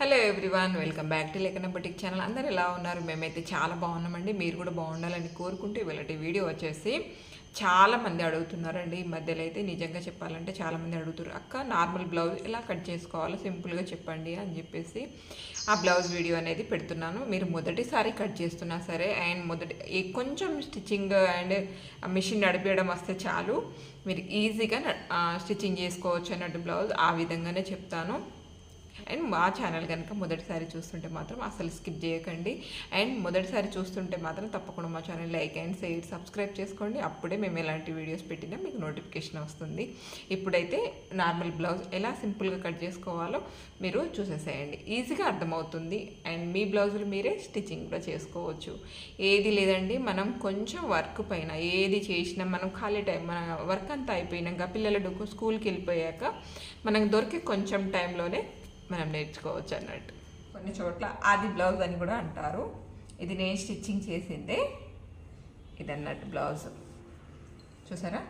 Hello everyone welcome back to Lekhana batik channel అందరు ఎలా ఉన్నారు? మేమైతే చాలా బాగున్నామండి. మీరు కూడా బాగుండాలని కోరుకుంటూ ఇవాళ వీడియో వచ్చేసి చాలామంది అడుగుతున్నారండి. ఈ మధ్యలో అయితే నిజంగా చెప్పాలంటే చాలా మంది అడుగుతారు అక్క నార్మల్ బ్లౌజ్ ఎలా కట్ చేసుకోవాలో? సింపుల్గా చెప్పండి అని చెప్పేసి ఆ బ్లౌజ్ వీడియో అనేది పెడుతున్నాను. మీరు మొదటిసారి కట్ చేస్తున్నా సరే అండ్ మొదటి కొంచెం స్టిచ్చింగ్ అండ్ మిషన్ నడిపేయడం వస్తే చాలు. మీరు ఈజీగా స్టిచ్చింగ్ చేసుకోవచ్చు అన్నట్టు బ్లౌజ్ ఆ విధంగానే చెప్తాను. అండ్ మా ఛానల్ కనుక మొదటిసారి చూస్తుంటే మాత్రం అసలు స్కిప్ చేయకండి. అండ్ మొదటిసారి చూస్తుంటే మాత్రం తప్పకుండా మా channel like and share subscribe చేసుకోండి. అప్పుడే మేము ఎలాంటి వీడియోస్ పెట్టినా మీకు నోటిఫికేషన్ వస్తుంది. ఇప్పుడైతే నార్మల్ బ్లౌజ్ ఎలా సింపుల్గా కట్ చేసుకోవాలో మీరు చూసేసేయండి. ఈజీగా అర్థమవుతుంది. అండ్ మీ బ్లౌజులు మీరే స్టిచ్చింగ్ కూడా చేసుకోవచ్చు. ఏది లేదండి మనం కొంచెం వర్క్ పైన ఏది చేసినా మనం ఖాళీ టైం మన వర్క్ అంతా అయిపోయినాక పిల్లలు స్కూల్కి వెళ్ళిపోయాక మనకు దొరికే కొంచెం టైంలోనే మనం నేర్చుకోవచ్చు అన్నట్టు. కొన్ని చోట్ల ఆది బ్లౌజ్ అని కూడా అంటారు. ఇది నేను స్టిచ్చింగ్ చేసిందే ఇది అన్నట్టు బ్లౌజ్. చూసారా?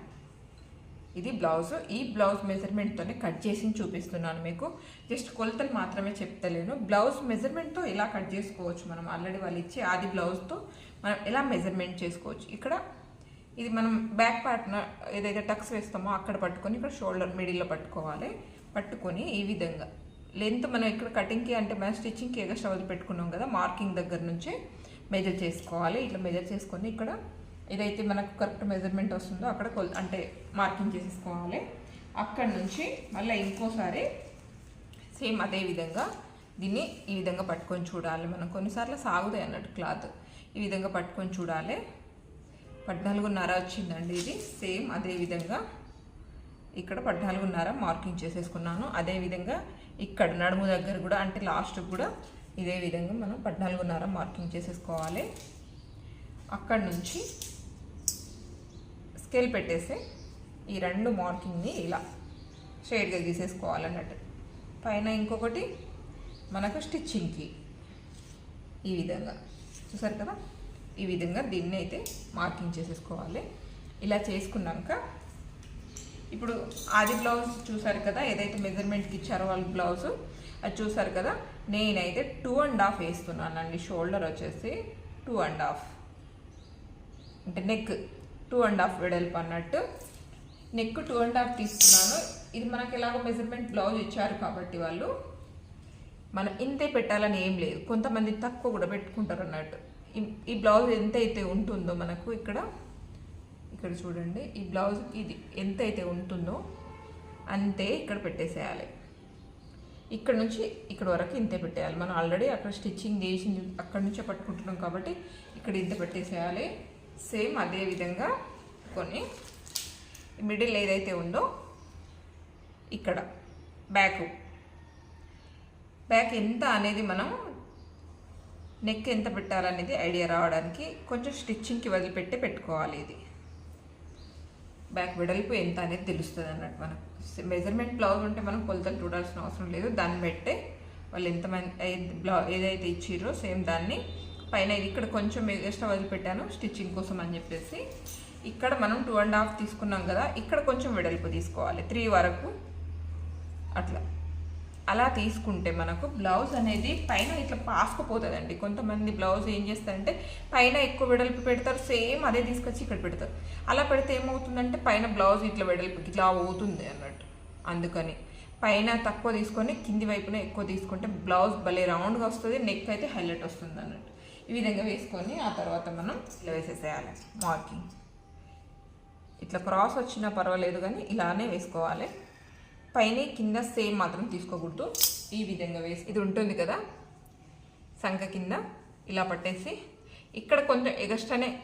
ఇది బ్లౌజ్. ఈ బ్లౌజ్ మెజర్మెంట్తోనే కట్ చేసి చూపిస్తున్నాను మీకు. జస్ట్ కొలతలు మాత్రమే చెప్తలేను. బ్లౌజ్ మెజర్మెంట్తో ఎలా కట్ చేసుకోవచ్చు మనం. ఆల్రెడీ వాళ్ళు ఇచ్చి ఆది బ్లౌజ్తో మనం ఎలా మెజర్మెంట్ చేసుకోవచ్చు. ఇక్కడ ఇది మనం బ్యాక్ పార్ట్న ఏదైతే టక్స్ వేస్తామో అక్కడ పట్టుకొని ఇక్కడ షోల్డర్ మిడిల్లో పట్టుకోవాలి. పట్టుకొని ఈ విధంగా. లెంత్ మనం ఇక్కడ కటింగ్కి అంటే మనం స్టిచ్చింగ్కి ఎగస్ట్రా వదిలి పెట్టుకున్నాం కదా మార్కింగ్ దగ్గర నుంచి మెజర్ చేసుకోవాలి. ఇట్లా మెజర్ చేసుకొని ఇక్కడ ఏదైతే మనకు కరెక్ట్ మెజర్మెంట్ వస్తుందో అక్కడ కొల్ అంటే మార్కింగ్ చేసేసుకోవాలి. అక్కడ నుంచి మళ్ళీ ఇంకోసారి సేమ్ అదే విధంగా దీన్ని ఈ విధంగా పట్టుకొని చూడాలి. మనం కొన్నిసార్లు సాగుతాయి అన్నట్టు క్లాత్ ఈ విధంగా పట్టుకొని చూడాలి. పద్నాలుగున్నర వచ్చిందండి ఇది. సేమ్ అదే విధంగా ఇక్కడ పద్నాలుగున్నర మార్కింగ్ చేసేసుకున్నాను. అదేవిధంగా ఇక్కడ నడుము దగ్గర కూడా అంటే లాస్ట్ కూడా ఇదే విధంగా మనం పద్నాలుగున్నర మార్కింగ్ చేసేసుకోవాలి. అక్కడ నుంచి స్కేల్ పెట్టేసి ఈ రెండు మార్కింగ్ని ఇలా స్ట్రైట్గా గీసేసుకోవాలన్నట్టు. పైన ఇంకొకటి మనకు స్టిచ్చింగ్కి ఈ విధంగా. చూసారు కదా? ఈ విధంగా దీన్ని అయితే మార్కింగ్ చేసేసుకోవాలి. ఇలా చేసుకున్నాక ఇప్పుడు ఆది బ్లౌజ్ చూసారు కదా ఏదైతే మెజర్మెంట్కి ఇచ్చారో వాళ్ళ బ్లౌజ్ అది చూసారు కదా నేనైతే టూ అండ్ హాఫ్ వేస్తున్నానండి. షోల్డర్ వచ్చేసి టూ అండ్ హాఫ్ అంటే నెక్ టూ అండ్ హాఫ్ వెడల్పు అన్నట్టు. నెక్ టూ అండ్ హాఫ్ తీసుకున్నాను. ఇది మనకి ఎలాగో మెజర్మెంట్ బ్లౌజ్ ఇచ్చారు కాబట్టి వాళ్ళు. మనం ఇంతే పెట్టాలని ఏం లేదు. కొంతమంది తక్కువ కూడా పెట్టుకుంటారు అన్నట్టు. ఈ బ్లౌజ్ ఎంత అయితే ఉంటుందో మనకు ఇక్కడ ఇక్కడ చూడండి ఈ బ్లౌజ్కి ఇది ఎంత అయితే ఉంటుందో అంతే ఇక్కడ పెట్టేసేయాలి. ఇక్కడ నుంచి ఇక్కడ వరకు ఇంతే పెట్టేయాలి. మనం ఆల్రెడీ అక్కడ స్టిచ్చింగ్ చేసింది అక్కడ నుంచే పట్టుకుంటున్నాం కాబట్టి ఇక్కడ ఇంత పెట్టేసేయాలి. సేమ్ అదే విధంగా కొన్ని మిడిల్ ఏదైతే ఉందో ఇక్కడ బ్యాక్. బ్యాక్ ఎంత అనేది మనం నెక్ ఎంత పెట్టాలనేది ఐడియా రావడానికి కొంచెం స్టిచ్చింగ్కి వదిలిపెట్టి పెట్టుకోవాలి ఇది. బ్యాక్ వెడల్పు ఎంత అనేది తెలుస్తుంది అన్నట్టు మనకు. మెజర్మెంట్ బ్లౌజ్ ఉంటే మనం కొలతలు చూడాల్సిన అవసరం లేదు. దాన్ని బట్టే వాళ్ళు ఎంతమంది బ్లౌ ఏదైతే ఇచ్చిర్రో సేమ్ దాన్ని పైన ఇది ఇక్కడ కొంచెం ఎక్స్ట్రా వదిలిపెట్టాను స్టిచ్చింగ్ కోసం అని చెప్పేసి. ఇక్కడ మనం టూ అండ్ హాఫ్ తీసుకున్నాం కదా ఇక్కడ కొంచెం వెడల్పు తీసుకోవాలి. త్రీ వరకు అట్లా. అలా తీసుకుంటే మనకు బ్లౌజ్ అనేది పైన ఇట్లా పాసుకుపోతుందండి. కొంతమంది బ్లౌజ్ ఏం చేస్తారంటే పైన ఎక్కువ వెడల్పు పెడతారు సేమ్ అదే తీసుకొచ్చి ఇక్కడ పెడతారు. అలా పెడితే ఏమవుతుందంటే పైన బ్లౌజ్ ఇట్లా వెడల్పు ఇట్లా అవుతుంది అన్నట్టు. అందుకని పైన తక్కువ తీసుకొని కింది వైపున ఎక్కువ తీసుకుంటే బ్లౌజ్ భలే రౌండ్గా వస్తుంది నెక్ అయితే హైలైట్ వస్తుంది అన్నట్టు. ఈ విధంగా వేసుకొని ఆ తర్వాత మనం ఇలా వేసేసేయాలి. మార్కింగ్ ఇట్లా క్రాస్ వచ్చినా పర్వాలేదు కానీ ఇలానే వేసుకోవాలి. పైన కింద సేమ్ మాత్రం తీసుకోకూడదు. ఈ విధంగా వేసి ఇది ఉంటుంది కదా? సంఖ కింద ఇలా పట్టేసి ఇక్కడ కొంచెం ఎగస్ట్రానే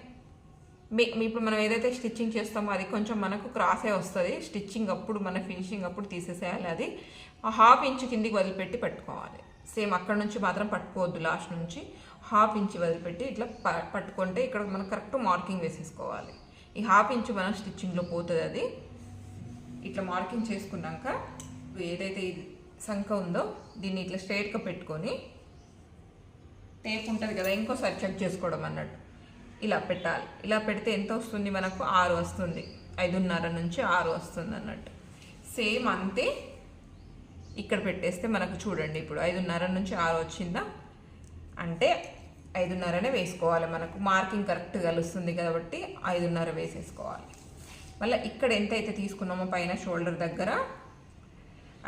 మీ మీ ఇప్పుడు మనం ఏదైతే స్టిచ్చింగ్ చేస్తామో అది కొంచెం మనకు క్రాసే వస్తుంది. స్టిచ్చింగ్ అప్పుడు మన ఫినిషింగ్ అప్పుడు తీసేసేయాలి అది. ఆ హాఫ్ ఇంచ్ కిందికి వదిలిపెట్టి పట్టుకోవాలి. సేమ్ అక్కడ నుంచి మాత్రం పట్టుకోవద్దు లాస్ట్ నుంచి. హాఫ్ ఇంచ్ వదిలిపెట్టి ఇట్లా ప- పట్టుకుంటే ఇక్కడ మనం కరెక్ట్ మార్కింగ్ వేసేసుకోవాలి. ఈ హాఫ్ ఇంచ్ మనం స్టిచ్చింగ్లో పోతుంది అది. ఇట్లా మార్కింగ్ చేసుకున్నాక ఏదైతే ఇది సంఖ ఉందో దీన్ని ఇట్లా స్ట్రైట్గా పెట్టుకొని టేప్ ఉంటుంది కదా ఇంకోసారి చెక్ చేసుకోవడం అన్నట్టు. ఇలా పెట్టాలి. ఇలా పెడితే ఎంత వస్తుంది? మనకు ఆరు వస్తుంది. ఐదున్నర నుంచి ఆరు వస్తుంది అన్నట్టు. సేమ్ అంతే ఇక్కడ పెట్టేస్తే మనకు చూడండి ఇప్పుడు ఐదున్నర నుంచి ఆరు వచ్చిందా? అంటే ఐదున్నరనే వేసుకోవాలి మనకు. మార్కింగ్ కరెక్ట్ కలుస్తుంది కాబట్టి ఐదున్నర వేసేసుకోవాలి. మళ్ళీ ఇక్కడ ఎంత అయితే తీసుకున్నామో పైన షోల్డర్ దగ్గర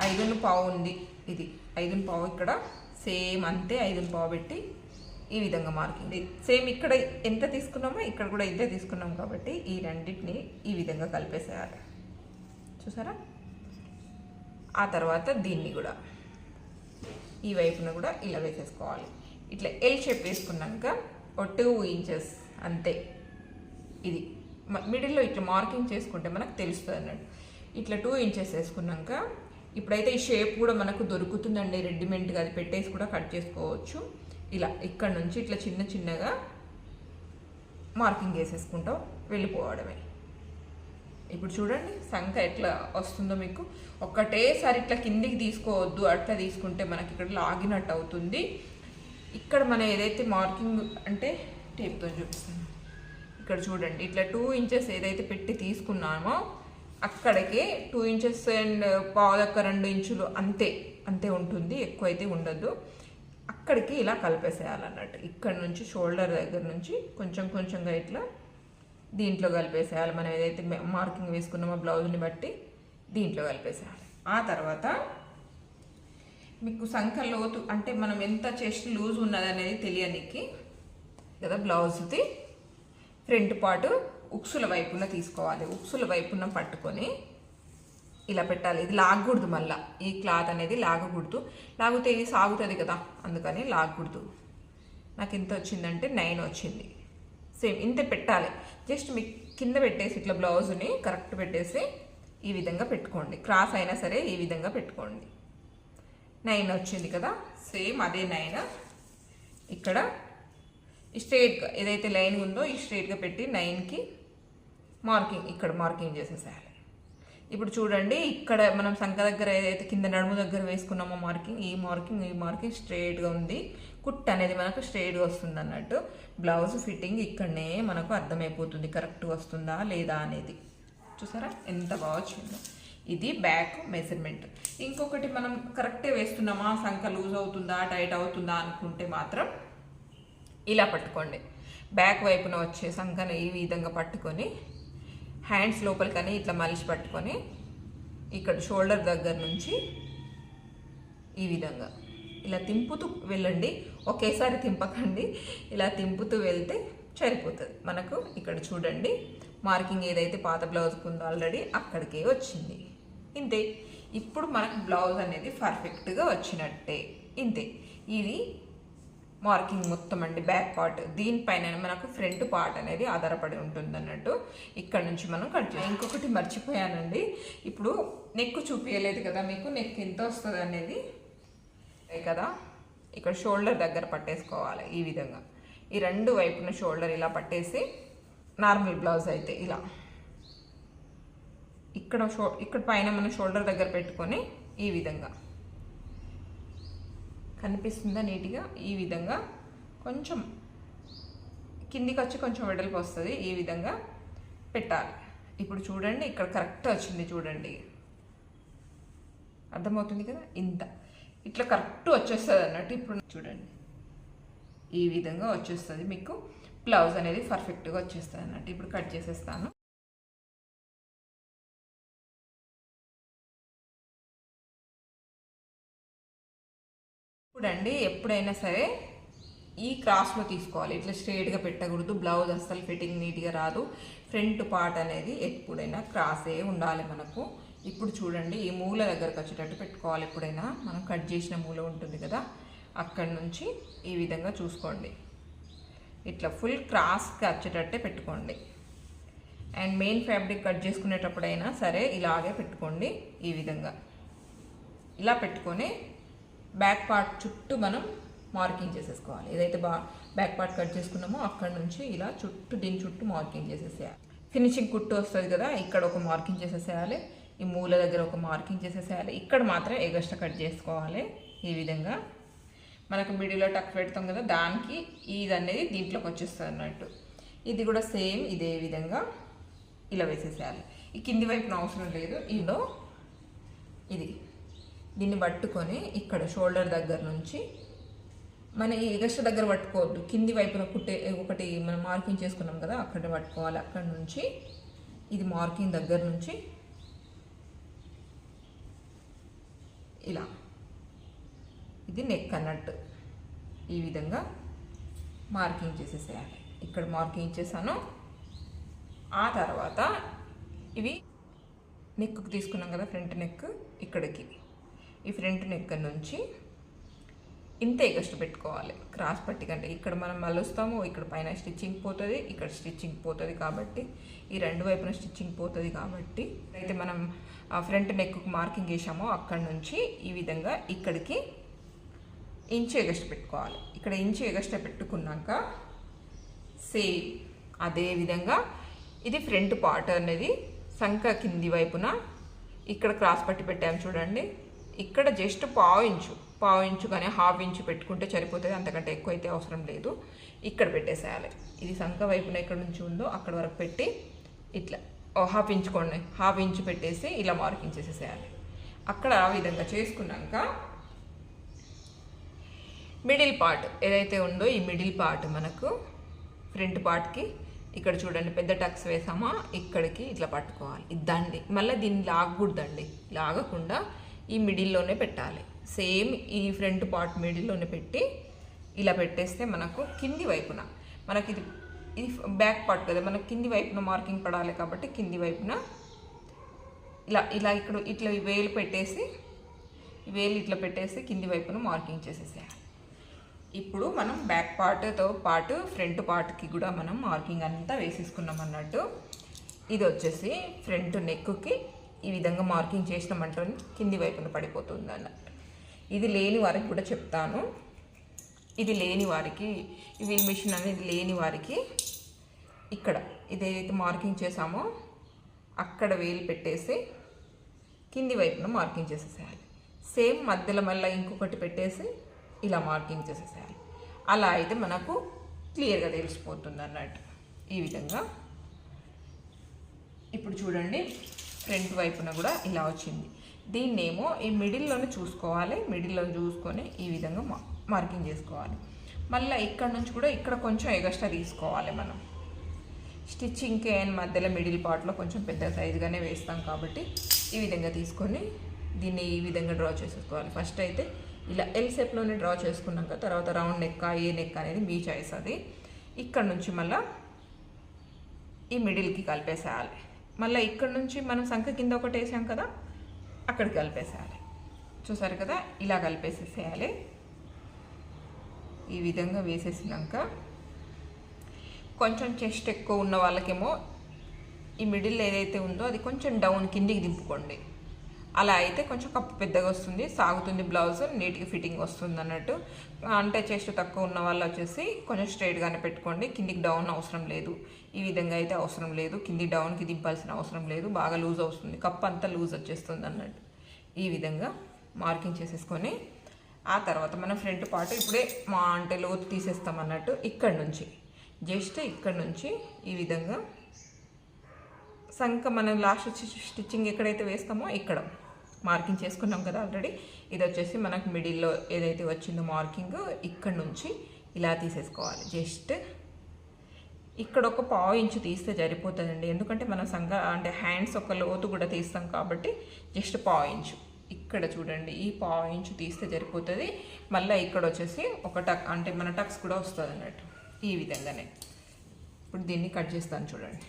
ఐదును పావు ఉంది. ఇది ఐదును పావు ఇక్కడ. సేమ్ అంతే ఐదును పావు పెట్టి ఈ విధంగా మార్కింగ్ సేమ్ ఇక్కడ ఎంత తీసుకున్నామో ఇక్కడ కూడా ఇంతే తీసుకున్నాం కాబట్టి ఈ రెండింటిని ఈ విధంగా కలిపేసేయాలి. చూసారా? ఆ తర్వాత దీన్ని కూడా ఈ వైపున కూడా ఇలా వేసేసుకోవాలి. ఇట్లా ఎల్ షేప్ వేసుకున్నాక ఒక టూ ఇంచెస్ అంతే. ఇది. మిడిల్లో ఇట్లా మార్కింగ్ చేసుకుంటే మనకు తెలుస్తుంది అన్నట్టు. ఇట్లా టూ ఇంచెస్ వేసుకున్నాక ఇప్పుడైతే ఈ షేప్ కూడా మనకు దొరుకుతుందండి రెడీమేడ్గా అది పెట్టేసి కూడా కట్ చేసుకోవచ్చు. ఇలా ఇక్కడ నుంచి ఇట్లా చిన్న చిన్నగా మార్కింగ్ వేసేసుకుంటాం వెళ్ళిపోవడమే. ఇప్పుడు చూడండి సంఖ ఎట్లా వస్తుందో మీకు. ఒక్కటేసారి ఇట్లా కిందికి తీసుకోవద్దు అట్లా తీసుకుంటే మనకి ఇక్కడ లాగినట్టు అవుతుంది. ఇక్కడ మనం ఏదైతే మార్కింగ్ అంటే టేప్తో చూపిస్తాను ఇక్కడ చూడండి. ఇట్లా టూ ఇంచెస్ ఏదైతే పెట్టి తీసుకున్నామో అక్కడికి టూ ఇంచెస్ అండ్ పావుదక్క రెండు ఇంచులు అంతే అంతే ఉంటుంది. ఎక్కువ అయితే ఉండదు. అక్కడికి ఇలా కలిపేసేయాలన్నట్టు. ఇక్కడ నుంచి షోల్డర్ దగ్గర నుంచి కొంచెం కొంచెంగా ఇట్లా దీంట్లో కలిపేసేయాలి. మనం ఏదైతే మార్కింగ్ వేసుకున్నామో బ్లౌజ్ని బట్టి దీంట్లో కలిపేసేయాలి. ఆ తర్వాత మీకు సంఖ్య లోతు అంటే మనం ఎంత చెస్ట్ లూజ్ ఉన్నది అనేది తెలియనికి కదా బ్లౌజ్ది ఫ్రంట్ పాటు ఉక్సుల వైపున తీసుకోవాలి. ఉక్సుల వైపున పట్టుకొని ఇలా పెట్టాలి. ఇది లాగకూడదు మళ్ళా. ఈ క్లాత్ అనేది లాగకూడదు. లాగితే ఇది సాగుతుంది కదా. అందుకని లాగకూడదు. నాకు ఎంత వచ్చిందంటే నైన్ వచ్చింది. సేమ్ ఇంత పెట్టాలి. జస్ట్ మీ కింద పెట్టేసి ఇట్లా బ్లౌజ్ని కరెక్ట్ పెట్టేసి ఈ విధంగా పెట్టుకోండి. క్రాస్ అయినా సరే ఈ విధంగా పెట్టుకోండి. నైన్ వచ్చింది కదా. సేమ్ అదే నైన్. ఇక్కడ స్ట్రైట్గా ఏదైతే లైన్ ఉందో ఈ స్ట్రేట్గా పెట్టి నైన్కి మార్కింగ్ ఇక్కడ మార్కింగ్ చేసేసేయాలి. ఇప్పుడు చూడండి ఇక్కడ మనం సంఖ దగ్గర ఏదైతే కింద నడుము దగ్గర వేసుకున్నామో మార్కింగ్ ఈ మార్కింగ్ ఈ మార్కింగ్ స్ట్రైట్గా ఉంది. కుట్ అనేది మనకు స్ట్రేట్గా వస్తుంది అన్నట్టు. బ్లౌజ్ ఫిట్టింగ్ ఇక్కడనే మనకు అర్థమైపోతుంది కరెక్ట్ వస్తుందా లేదా అనేది. చూసారా? ఎంత బాగా వచ్చిందో. ఇది బ్యాక్ మెజర్మెంట్. ఇంకొకటి మనం కరెక్టే వేస్తున్నామా? సంఖ లూజ్ అవుతుందా? టైట్ అవుతుందా? అనుకుంటే మాత్రం ఇలా పట్టుకోండి. బ్యాక్ వైపున వచ్చే సంకన ఈ విధంగా పట్టుకొని హ్యాండ్స్ లోపలికని ఇట్లా మలిచి పట్టుకొని ఇక్కడ షోల్డర్ దగ్గర నుంచి ఈ విధంగా. ఇలా తింపుతూ వెళ్ళండి. ఒకేసారి తింపకండి. ఇలా తింపుతూ వెళ్తే సరిపోతుంది. మనకు ఇక్కడ చూడండి మార్కింగ్ ఏదైతే పాత బ్లౌజ్కి ఉందో ఆల్రెడీ అక్కడికే వచ్చింది. ఇంతే. ఇప్పుడు మనకు బ్లౌజ్ అనేది పర్ఫెక్ట్గా వచ్చినట్టే. ఇంతే. ఇది మార్కింగ్ మొత్తం అండి బ్యాక్ పార్ట్. దీనిపైన మనకు ఫ్రంట్ పార్ట్ అనేది ఆధారపడి ఉంటుంది అన్నట్టు ఇక్కడ నుంచి మనం కట్ చేయాలి ఇంకొకటి మర్చిపోయానండి. ఇప్పుడు నెక్ చూపించలేదు కదా మీకు? నెక్ ఎంత వస్తుంది అనేది? కదా? ఇక్కడ షోల్డర్ దగ్గర పట్టేసుకోవాలి ఈ విధంగా. ఈ రెండు వైపున షోల్డర్ ఇలా పట్టేసి నార్మల్ బ్లౌజ్ అయితే ఇలా. ఇక్కడ షో ఇక్కడ పైన మనం షోల్డర్ దగ్గర పెట్టుకొని ఈ విధంగా. కనిపిస్తుందా నీట్గా? ఈ విధంగా కొంచెం కిందికి వచ్చి కొంచెం వెడల్పు వస్తుంది ఈ విధంగా పెట్టాలి. ఇప్పుడు చూడండి ఇక్కడ కరెక్ట్ వచ్చింది చూడండి. అర్థమవుతుంది కదా? ఇంత. ఇట్లా కరెక్ట్ వచ్చేస్తుంది అన్నట్టు ఇప్పుడు చూడండి. ఈ విధంగా వచ్చేస్తుంది మీకు. బ్లౌజ్ అనేది పర్ఫెక్ట్గా వచ్చేస్తుంది అన్నట్టు ఇప్పుడు కట్ చేసేస్తాను. ఇప్పుడండి ఎప్పుడైనా సరే ఈ క్రాస్లో తీసుకోవాలి. ఇట్లా స్ట్రైట్గా పెట్టకూడదు. బ్లౌజ్ అస్సలు ఫిట్టింగ్ నీట్గా రాదు. ఫ్రంట్ పార్ట్ అనేది ఎప్పుడైనా క్రాసే ఉండాలి మనకు. ఇప్పుడు చూడండి ఈ మూల దగ్గరకు వచ్చేటట్టు పెట్టుకోవాలి. ఎప్పుడైనా మనం కట్ చేసిన మూల ఉంటుంది కదా అక్కడి నుంచి ఈ విధంగా చూసుకోండి. ఇట్లా ఫుల్ క్రాస్కి వచ్చేటట్టే పెట్టుకోండి. అండ్ మెయిన్ ఫ్యాబ్రిక్ కట్ చేసుకునేటప్పుడైనా సరే ఇలాగే పెట్టుకోండి ఈ విధంగా. ఇలా పెట్టుకొని బ్యాక్ పార్ట్ చుట్టూ మనం మార్కింగ్ చేసేసుకోవాలి. ఏదైతే బా బ్యాక్ పార్ట్ కట్ చేసుకున్నామో అక్కడ నుంచి ఇలా చుట్టూ దీని చుట్టూ మార్కింగ్ చేసేసేయాలి. ఫినిషింగ్ కుట్టు వస్తుంది కదా ఇక్కడ ఒక మార్కింగ్ చేసేసేయాలి. ఈ మూల దగ్గర ఒక మార్కింగ్ చేసేసేయాలి. ఇక్కడ మాత్రం ఎగస్ట్రా కట్ చేసుకోవాలి ఈ విధంగా. మనకు మిడిల్లో టక్ పెడతాం కదా దానికి ఇది అనేది దీంట్లోకి వచ్చేస్తుంది అన్నట్టు. ఇది కూడా సేమ్ ఇదే విధంగా ఇలా వేసేసేయాలి. ఈ కింది వైపున అవసరం లేదు. ఇందులో ఇది. దీన్ని పట్టుకొని ఇక్కడ షోల్డర్ దగ్గర నుంచి మన ఈ ఎగస్ట్రా దగ్గర పట్టుకోవద్దు. కింది వైపున కుట్టే ఒకటి మనం మార్కింగ్ చేసుకున్నాం కదా అక్కడ పట్టుకోవాలి. అక్కడ నుంచి ఇది మార్కింగ్ దగ్గర నుంచి ఇలా. ఇది నెక్ అన్నట్టు ఈ విధంగా మార్కింగ్ చేసేసేయాలి. ఇక్కడ మార్కింగ్ ఇచ్చేసాను ఆ తర్వాత ఇవి నెక్కు తీసుకున్నాం కదా ఫ్రంట్ నెక్ ఇక్కడికి. ఈ ఫ్రంట్ నెక్ నుంచి ఇంతే ఎగస్ట్ పెట్టుకోవాలి క్రాస్ పట్టి కంటే ఇక్కడ మనం మలుస్తాము ఇక్కడ పైన స్టిచ్చింగ్ పోతుంది ఇక్కడ స్టిచ్చింగ్ పోతుంది కాబట్టి ఈ రెండు వైపున స్టిచ్చింగ్ పోతుంది కాబట్టి అయితే మనం ఫ్రంట్ నెక్కు మార్కింగ్ వేసామో అక్కడ నుంచి ఈ విధంగా ఇక్కడికి ఇంచు ఎగస్ట్ పెట్టుకోవాలి ఇక్కడ ఇంచు ఎగస్ట్ పెట్టుకున్నాక సేమ్ అదే విధంగా ఇది ఫ్రంట్ పార్ట్ అనేది సంఖ కింది వైపున ఇక్కడ క్రాస్ పట్టి పెట్టాము చూడండి. ఇక్కడ జస్ట్ పావు ఇంచు పావు ఇంచు కానీ హాఫ్ ఇంచు పెట్టుకుంటే సరిపోతుంది. అంతకంటే ఎక్కువ అయితే అవసరం లేదు. ఇక్కడ పెట్టేసేయాలి. ఇది సంఖ వైపున ఎక్కడ నుంచి ఉందో అక్కడ వరకు పెట్టి ఇట్లా హాఫ్ ఇంచుకోండి హాఫ్ ఇంచు పెట్టేసి ఇలా మార్కింగ్ చేసేసేయాలి. అక్కడ ఆ విధంగా చేసుకున్నాక మిడిల్ పార్ట్ ఏదైతే ఉందో ఈ మిడిల్ పార్ట్ మనకు ఫ్రంట్ పార్ట్కి ఇక్కడ చూడండి పెద్ద టక్స్ వేసామా? ఇక్కడికి ఇట్లా పట్టుకోవాలి. దండి. మళ్ళీ దీన్ని లాగకూడదండి. లాగకుండా ఈ మిడిల్లోనే పెట్టాలి. సేమ్ ఈ ఫ్రంట్ పార్ట్ మిడిల్లోనే పెట్టి ఇలా పెట్టేస్తే మనకు కింది వైపున మనకి ఇది ఇది బ్యాక్ పార్ట్ కదా మనకు కింది వైపున మార్కింగ్ పడాలి కాబట్టి కింది వైపున ఇలా ఇలా ఇక్కడ ఇట్లా వేలు పెట్టేసి వేలు ఇట్లా పెట్టేసి కింది వైపున మార్కింగ్ చేసేసేయాలి. ఇప్పుడు మనం బ్యాక్ పార్ట్తో పాటు ఫ్రంట్ పార్ట్కి కూడా మనం మార్కింగ్ అంతా వేసేసుకున్నాం అన్నట్టు. ఇది వచ్చేసి ఫ్రంట్ నెక్కి ఈ విధంగా మార్కింగ్ చేసినామంటే కింది వైపున పడిపోతుంది అన్నట్టు. ఇది లేని వారికి కూడా చెప్తాను. ఇది లేని వారికి ఈ వీల్ మిషన్ అనేది లేని వారికి ఇక్కడ ఇదేదైతే మార్కింగ్ చేసామో అక్కడ వేలు పెట్టేసి కింది వైపున మార్కింగ్ చేసేసేయాలి. సేమ్ మధ్యలో మళ్ళీ ఇంకొకటి పెట్టేసి ఇలా మార్కింగ్ చేసేసేయాలి. అలా అయితే మనకు క్లియర్గా తెలిసిపోతుంది అన్నట్టు. ఈ విధంగా. ఇప్పుడు చూడండి. ఫ్రంట్ వైపున కూడా ఇలా వచ్చింది. దీన్నేమో ఈ మిడిల్లోనే చూసుకోవాలి. మిడిల్లో చూసుకొని ఈ విధంగా మా మార్కింగ్ చేసుకోవాలి. మళ్ళీ ఇక్కడ నుంచి కూడా ఇక్కడ కొంచెం ఎగస్ట్రా తీసుకోవాలి మనం. స్టిచ్చింగ్ కేన్ మధ్యలో మిడిల్ పార్ట్లో కొంచెం పెద్ద సైజుగానే వేస్తాం కాబట్టి ఈ విధంగా తీసుకొని దీన్ని ఈ విధంగా డ్రా చేసేసుకోవాలి. ఫస్ట్ అయితే ఇలా ఎల్ షేప్లోనే డ్రా చేసుకున్నాక తర్వాత రౌండ్ నెక్క ఏ నెక్క అనేది మీ చాయిస్ అది. ఇక్కడ నుంచి మళ్ళీ ఈ మిడిల్కి కలిపేసేయాలి. మళ్ళీ ఇక్కడ నుంచి మనం సంఖ కింద ఒకటి వేసాం కదా అక్కడికి కలిపేసేయాలి. చూసారు కదా ఇలా కలిపేసేసేయాలి. ఈ విధంగా వేసేసినాక కొంచెం చెస్ట్ ఎక్కువ ఉన్న వాళ్ళకేమో ఈ మిడిల్ ఏదైతే ఉందో అది కొంచెం డౌన్ కిందికి దింపుకోండి. అలా అయితే కొంచెం కప్పు పెద్దగా వస్తుంది సాగుతుంది బ్లౌజ్ నీట్గా ఫిట్టింగ్ వస్తుంది అన్నట్టు. అంటే చెస్ట్ తక్కువ ఉన్న వాళ్ళు వచ్చేసి కొంచెం స్ట్రైట్గానే పెట్టుకోండి కిందికి డౌన్ అవసరం లేదు. ఈ విధంగా అయితే అవసరం లేదు. కింది డౌన్కి దింపాల్సిన అవసరం లేదు. బాగా లూజ్ అవుతుంది. కప్పు అంతా లూజ్ వచ్చేస్తుంది అన్నట్టు. ఈ విధంగా మార్కింగ్ చేసేసుకొని ఆ తర్వాత మనం ఫ్రంట్ పార్ట్ ఇప్పుడే మా అంటే లోతు తీసేస్తాం అన్నట్టు. ఇక్కడ నుంచి జస్ట్ ఇక్కడ నుంచి ఈ విధంగా సంక మనం లాస్ట్ స్టిచ్చింగ్ ఎక్కడైతే వేస్తామో ఇక్కడ. మార్కింగ్ చేసుకున్నాం కదా ఆల్రెడీ. ఇది వచ్చేసి మనకు మిడిల్లో ఏదైతే వచ్చిందో మార్కింగ్ ఇక్కడ నుంచి ఇలా తీసేసుకోవాలి. జస్ట్ ఇక్కడ ఒక పావు ఇంచు తీస్తే సరిపోతుందండి. ఎందుకంటే మనం సంగ అంటే హ్యాండ్స్ ఒక లోతు కూడా తీస్తాం కాబట్టి జస్ట్ పావు ఇంచు. ఇక్కడ చూడండి ఈ పావు ఇంచు తీస్తే సరిపోతుంది. మళ్ళీ ఇక్కడ వచ్చేసి ఒక టక్ అంటే మన టక్స్ కూడా వస్తుంది అన్నట్టు. ఈ విధంగానే. ఇప్పుడు దీన్ని కట్ చేస్తాను చూడండి.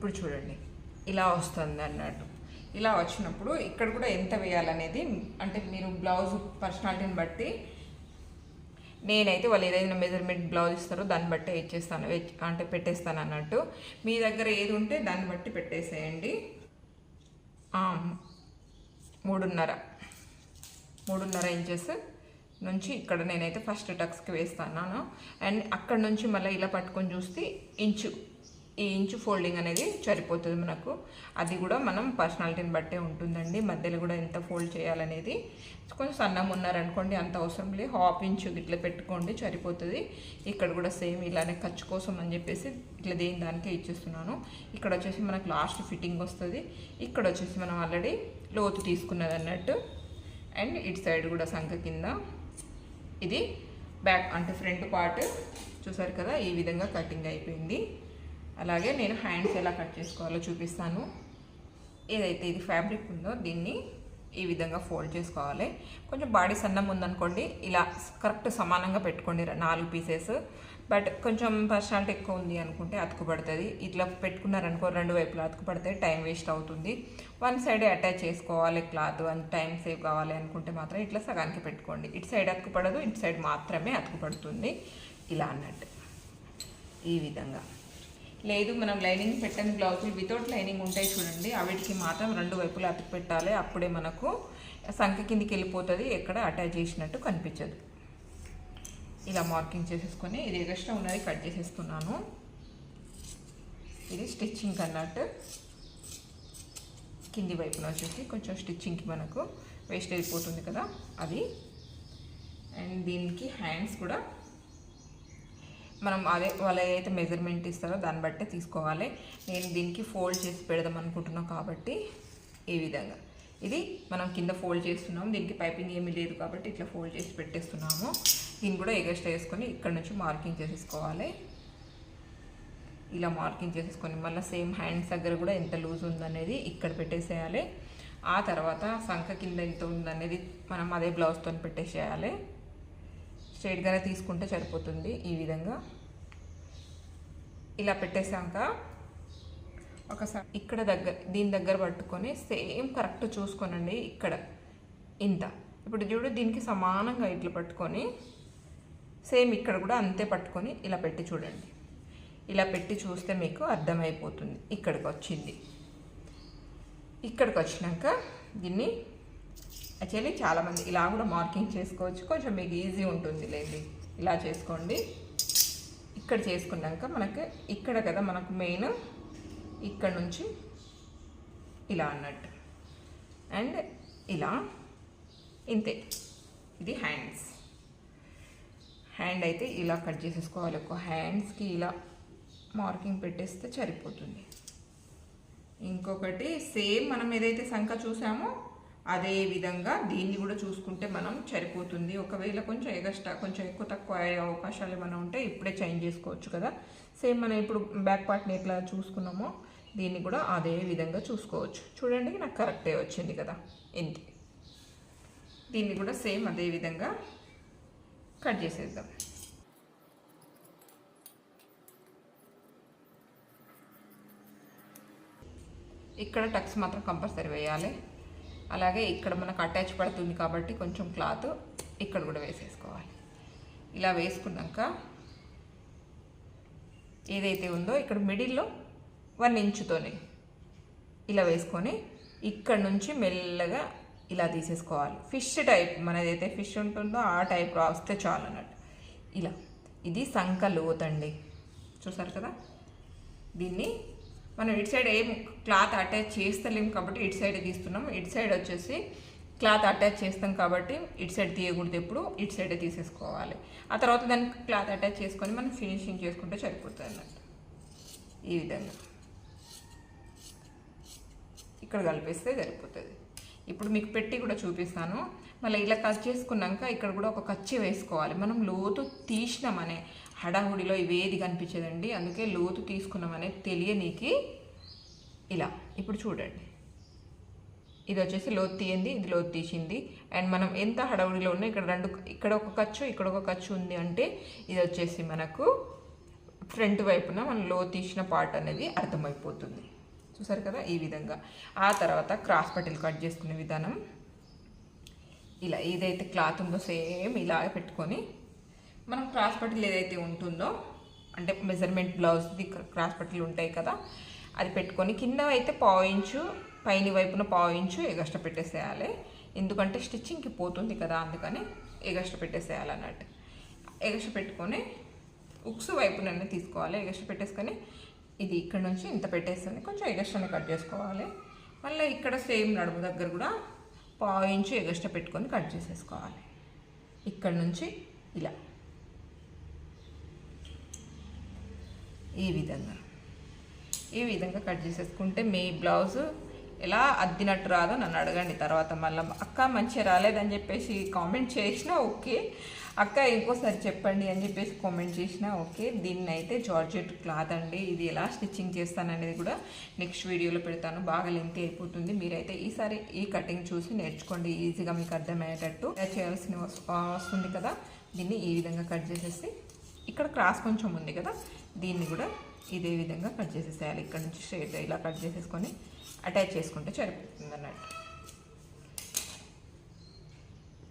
ఇప్పుడు చూడండి. ఇలా వస్తుంది అన్నట్టు. ఇలా వచ్చినప్పుడు ఇక్కడ కూడా ఎంత వేయాలనేది అంటే మీరు బ్లౌజ్ పర్సనాలిటీని బట్టి నేనైతే వాళ్ళు ఏదైనా మెజర్మెంట్ బ్లౌజ్ ఇస్తారో దాన్ని బట్టి ఇచ్చేస్తాను అంటే పెట్టేస్తాను అన్నట్టు. మీ దగ్గర ఏది ఉంటే దాన్ని బట్టి పెట్టేసేయండి. మూడున్నర. మూడున్నర ఇంచెస్ నుంచి ఇక్కడ నేనైతే ఫస్ట్ టక్స్కి వేస్తాను. అండ్ అక్కడ నుంచి మళ్ళీ ఇలా పట్టుకొని చూస్తే ఇంచు ఈ ఇంచు ఫోల్డింగ్ అనేది సరిపోతుంది మనకు. అది కూడా మనం పర్సనాలిటీని బట్టే ఉంటుందండి. మధ్యలో కూడా ఎంత ఫోల్డ్ చేయాలనేది. కొంచెం సన్నం ఉన్నారనుకోండి అంత అవసరం లేదు హాఫ్ ఇంచు ఇట్లా పెట్టుకోండి సరిపోతుంది. ఇక్కడ కూడా సేమ్ ఇలానే ఖర్చు కోసం అని చెప్పేసి ఇట్లా దేని దానికే ఇచ్చేస్తున్నాను. ఇక్కడ వచ్చేసి మనకు లాస్ట్ ఫిట్టింగ్ వస్తుంది. ఇక్కడ వచ్చేసి మనం ఆల్రెడీ లోతు తీసుకున్నది అన్నట్టు. అండ్ ఇటు సైడ్ కూడా సంఖ కింద ఇది బ్యాక్ అంటే ఫ్రంట్ పార్ట్ చూసారు కదా? ఈ విధంగా కటింగ్ అయిపోయింది. అలాగే నేను హ్యాండ్స్ ఎలా కట్ చేసుకోవాలో చూపిస్తాను. ఏదైతే ఇది ఫ్యాబ్రిక్ ఉందో దీన్ని ఈ విధంగా ఫోల్డ్ చేసుకోవాలి. కొంచెం బాడీ సన్నం ఉందనుకోండి ఇలా కరెక్ట్ సమానంగా పెట్టుకోండి నాలుగు పీసెస్. బట్ కొంచెం పర్సనాలిటీ ఎక్కువ ఉంది అనుకుంటే అతుకుపడుతుంది. ఇట్లా పెట్టుకున్నారనుకో రెండు వైపులా అతుకుపడితే టైం వేస్ట్ అవుతుంది. వన్ సైడ్ అటాచ్ చేసుకోవాలి క్లాత్ వన్ టైం సేవ్ కావాలి అనుకుంటే మాత్రం ఇట్లా సగానికి పెట్టుకోండి. ఇటు సైడ్ అతుకుపడదు ఇటు సైడ్ మాత్రమే అతుకుపడుతుంది. ఇలా అన్నట్టు. ఈ విధంగా. లేదు మనం లైనింగ్ పెట్టని బ్లౌజులు వితౌట్ లైనింగ్ ఉంటాయి చూడండి. అవిటికి మాత్రం రెండు వైపులా అతుకు పెట్టాలి. అప్పుడే మనకు సంఖ కిందికి వెళ్ళిపోతుంది. ఎక్కడ అటాచ్ చేసినట్టు కనిపించదు. ఇలా మార్కింగ్ చేసేసుకొని ఇది ఎగస్ట్రా ఉన్నది కట్ చేసేస్తున్నాను ఇది స్టిచ్చింగ్ అన్నట్టు కింది వైపున వచ్చేసి కొంచెం స్టిచ్చింగ్కి మనకు వేస్ట్ అయిపోతుంది కదా అది. అండ్ దీనికి హ్యాండ్స్ కూడా మనం అదే వాళ్ళు ఏదైతే మెజర్మెంట్ ఇస్తారో దాన్ని బట్టే తీసుకోవాలి. నేను దీనికి ఫోల్డ్ చేసి పెడదాం అనుకుంటున్నాం కాబట్టి ఈ విధంగా. ఇది మనం కింద ఫోల్డ్ చేస్తున్నాం దీనికి పైపింగ్ ఏమీ లేదు కాబట్టి ఇట్లా ఫోల్డ్ చేసి పెట్టేస్తున్నాము. దీన్ని కూడా ఎగస్ట్రా వేసుకొని ఇక్కడ నుంచి మార్కింగ్ చేసేసుకోవాలి. ఇలా మార్కింగ్ చేసేసుకొని మళ్ళీ సేమ్ హ్యాండ్స్ దగ్గర కూడా ఎంత లూజ్ ఉందనేది ఇక్కడ పెట్టేసేయాలి. ఆ తర్వాత సంఖ కింద ఎంత ఉందనేది మనం అదే బ్లౌజ్తో పెట్టేసేయాలి. స్ట్రైట్గానే తీసుకుంటే సరిపోతుంది ఈ విధంగా. ఇలా పెట్టేసాక ఒకసారి. ఇక్కడ దగ్గర దీని దగ్గర పట్టుకొని సేమ్ కరెక్ట్ చూసుకోనండి ఇక్కడ. ఇంత. ఇప్పుడు చూడు దీనికి సమానంగా ఇట్లా పట్టుకొని సేమ్ ఇక్కడ కూడా అంతే పట్టుకొని ఇలా పెట్టి చూడండి. ఇలా పెట్టి చూస్తే మీకు అర్థమైపోతుంది ఇక్కడికి వచ్చింది. ఇక్కడికి వచ్చినాక దీన్ని యాక్చువల్లీ చాలామంది ఇలా కూడా మార్కింగ్ చేసుకోవచ్చు. కొంచెం మీకు ఈజీ ఉంటుంది లేండి ఇలా చేసుకోండి. ఇక్కడ చేసుకున్నాక మనకి ఇక్కడ కదా మనకు మెయిన్ ఇక్కడ నుంచి ఇలా అన్నట్టు. అండ్ ఇలా ఇంతే. ఇది హ్యాండ్స్. హ్యాండ్ అయితే ఇలా కట్ చేసేసుకోవాలి. ఒక హ్యాండ్స్కి ఇలా మార్కింగ్ పెట్టేస్తే సరిపోతుంది. ఇంకొకటి సేమ్ మనం ఏదైతే సంఖ చూసామో అదే విధంగా దీన్ని కూడా చూసుకుంటే మనం సరిపోతుంది. ఒకవేళ కొంచెం ఎగస్ట్రా కొంచెం ఎక్కువ తక్కువ అయ్యే అవకాశాలు ఏమైనా ఉంటే ఇప్పుడే చేంజ్ చేసుకోవచ్చు కదా. సేమ్ మనం ఇప్పుడు బ్యాక్ పార్ట్ని ఎట్లా చూసుకున్నామో దీన్ని కూడా అదే విధంగా చూసుకోవచ్చు. చూడండి నాకు కరెక్టే వచ్చింది కదా. ఇంతే. దీన్ని కూడా సేమ్ అదే విధంగా కట్ చేసేద్దాం. ఇక్కడ టక్స్ మాత్రం కంపల్సరీ వేయాలి. అలాగే ఇక్కడ మనకు అటాచ్ పడుతుంది కాబట్టి కొంచెం క్లాత్ ఇక్కడ కూడా వేసేసుకోవాలి. ఇలా వేసుకున్నాక ఏదైతే ఉందో ఇక్కడ మిడిల్లో వన్ ఇంచుతోనే ఇలా వేసుకొని ఇక్కడ నుంచి మెల్లగా ఇలా తీసేసుకోవాలి. ఫిష్ టైప్ మనదైతే ఫిష్ ఉంటుందో ఆ టైప్ రాస్తే చాలు అన్నట్టు. ఇలా. ఇది సంక లోతండి చూసారు కదా? దీన్ని మనం ఇటు సైడ్ ఏం క్లాత్ అటాచ్ చేస్తలేం కాబట్టి ఇటు సైడ్ తీస్తున్నాం. ఇటు సైడ్ వచ్చేసి క్లాత్ అటాచ్ చేస్తాం కాబట్టి ఇటు సైడ్ తీయకూడదు ఎప్పుడు ఇటు సైడే తీసేసుకోవాలి. ఆ తర్వాత దానికి క్లాత్ అటాచ్ చేసుకొని మనం ఫినిషింగ్ చేసుకుంటే సరిపోతుంది అన్నట్టు. ఈ విధంగా. ఇక్కడ కలిపేస్తే సరిపోతుంది. ఇప్పుడు మీకు పెట్టి కూడా చూపిస్తాను. మళ్ళీ ఇలా కట్ చేసుకున్నాక ఇక్కడ కూడా ఒక కచ్చి వేసుకోవాలి. మనం లోతు తీసినామనే హడాహుడిలో ఇవేది కనిపించదండి అందుకే లోతు తీసుకున్నామనే తెలియనీకి ఇలా. ఇప్పుడు చూడండి. ఇది వచ్చేసి లోతు తీయండి ఇది లోతు తీసింది. అండ్ మనం ఎంత హడావుడిలో ఉన్నా ఇక్కడ రెండు ఇక్కడ ఒక ఖర్చు ఇక్కడ ఒక ఖర్చు ఉంది అంటే ఇది వచ్చేసి మనకు ఫ్రంట్ వైపున మనం లో తీసిన పార్ట్ అనేది అర్థమైపోతుంది. చూసారు కదా? ఈ విధంగా. ఆ తర్వాత క్రాస్ పట్టీలు కట్ చేసుకునే విధానం. ఇలా ఏదైతే క్లాత్ ఉందో సేమ్ ఇలా పెట్టుకొని క్రాస్ పట్టిల్ ఏదైతే ఉంటుందో అంటే మెజర్మెంట్ బ్లౌజ్ది క్రాస్ పట్టిలు ఉంటాయి కదా అది పెట్టుకొని కింద అయితే పావు పైన వైపున పావు ఎగస్ట పెట్టేసేయాలి. ఎందుకంటే స్టిచ్చింగ్కి పోతుంది కదా అందుకని ఎగస్ట పెట్టేసేయాలి అన్నట్టు. ఎగస్ట పెట్టుకొని ఉక్స్ వైపుననే తీసుకోవాలి. ఎగస్ట పెట్టేసుకొని ఇది ఇక్కడ నుంచి ఇంత పెట్టేస్తుంది కొంచెం ఎగస్ట్రాని కట్ చేసుకోవాలి. మళ్ళీ ఇక్కడ సేమ్ నడుము దగ్గర కూడా పావు ఇంచు ఎగస్ట్రా పెట్టుకొని కట్ చేసేసుకోవాలి. ఇక్కడ నుంచి ఇలా. ఈ విధంగా. ఈ విధంగా కట్ చేసేసుకుంటే మీ బ్లౌజ్ ఎలా అద్దినట్టు రాదో నన్ను అడగండి. తర్వాత మళ్ళీ అక్క మంచిగా రాలేదని చెప్పేసి కామెంట్ చేసినా ఓకే. అక్క ఇంకోసారి చెప్పండి అని చెప్పేసి కామెంట్ చేసినా ఓకే. దీన్ని అయితే జార్జెట్ క్లాత్ అండి. ఇది ఎలా స్టిచ్చింగ్ చేస్తాననేది కూడా నెక్స్ట్ వీడియోలో పెడతాను. బాగా లెంత్ అయిపోతుంది. మీరైతే ఈసారి ఈ కటింగ్ చూసి నేర్చుకోండి. ఈజీగా మీకు అర్థమయ్యేటట్టు ఇలా చేయాల్సిన వస్తుంది కదా. దీన్ని ఈ విధంగా కట్ చేసేసి ఇక్కడ క్రాస్ కొంచెం ఉంది కదా. దీన్ని కూడా ఇదే విధంగా కట్ చేసేసేయాలి. ఇక్కడ నుంచి స్ట్రైట్ ఇలా కట్ చేసేసుకొని అటాచ్ చేసుకుంటే సరిపోతుంది అన్నట్టు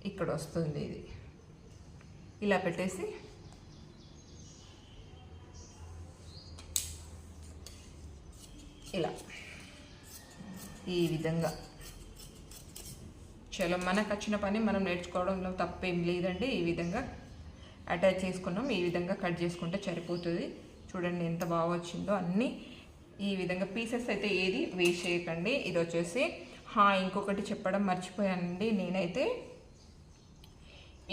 ఇక్కడ వస్తుంది ఇది. ఇలా పెట్టేసి ఇలా. ఈ విధంగా. చలో మనకు వచ్చిన పని మనం నేర్చుకోవడంలో తప్పేం లేదండి. ఈ విధంగా అటాచ్ చేసుకున్నాం. ఈ విధంగా కట్ చేసుకుంటే సరిపోతుంది. చూడండి ఎంత బాగా వచ్చిందో అన్నీ. ఈ విధంగా పీసెస్ అయితే ఏది వేస్ట్ చేయకండి. ఇది వచ్చేసి హా ఇంకొకటి చెప్పడం మర్చిపోయానండి. నేనైతే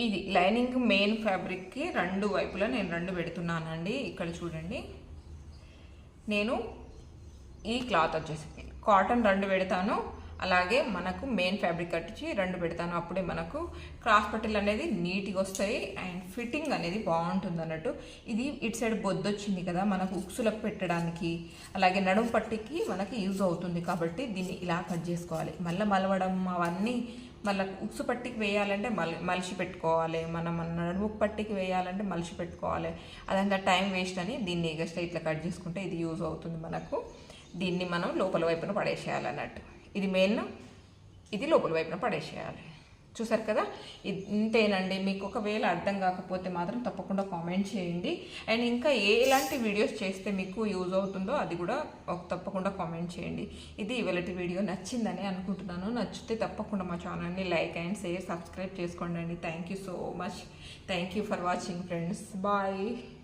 ఇది లైనింగ్ మెయిన్ ఫ్యాబ్రిక్కి రెండు వైపులా నేను రెండు పెడుతున్నానండి. ఇక్కడ చూడండి. నేను ఈ క్లాత్ వచ్చేసి కాటన్ రెండు పెడతాను. అలాగే మనకు మెయిన్ ఫ్యాబ్రిక్ కట్టించి రెండు పెడతాను. అప్పుడే మనకు క్రాస్ పట్టీలు అనేది నీట్గా వస్తాయి అండ్ ఫిట్టింగ్ అనేది బాగుంటుంది అన్నట్టు. ఇది ఇటు సైడ్ బొద్దు వచ్చింది కదా మనకు ఉక్సులకు పెట్టడానికి. అలాగే నడుము పట్టికి మనకి యూజ్ అవుతుంది కాబట్టి దీన్ని ఇలా కట్ చేసుకోవాలి. మళ్ళీ మలవడం అవన్నీ మళ్ళీ ఉక్సు పట్టికి వేయాలంటే మల్ మలిసి పెట్టుకోవాలి. మనం మన నడుము పట్టికి వేయాలంటే మలిసి పెట్టుకోవాలి. అదంతా టైం వేస్ట్ అని దీన్ని ఎగస్ట్రా ఇట్లా కట్ చేసుకుంటే ఇది యూజ్ అవుతుంది మనకు. దీన్ని మనం లోపల వైపున పడేసేయాలి అన్నట్టు. ఇది మెయిన్ ఇది లోపల వైపున పడేసేయాలి. చూసారు కదా? ఇది ఇంతేనండి. మీకు ఒకవేళ అర్థం కాకపోతే మాత్రం తప్పకుండా కామెంట్ చేయండి. అండ్ ఇంకా ఏ ఎలాంటి వీడియోస్ చేస్తే మీకు యూజ్ అవుతుందో అది కూడా ఒక తప్పకుండా కామెంట్ చేయండి. ఇది ఇవాళ వీడియో నచ్చిందని అనుకుంటున్నాను. నచ్చితే తప్పకుండా మా ఛానల్ని లైక్ అండ్ షేర్ సబ్స్క్రైబ్ చేసుకోండి అండి. Thank you so much. Thank you for watching friends. Bye.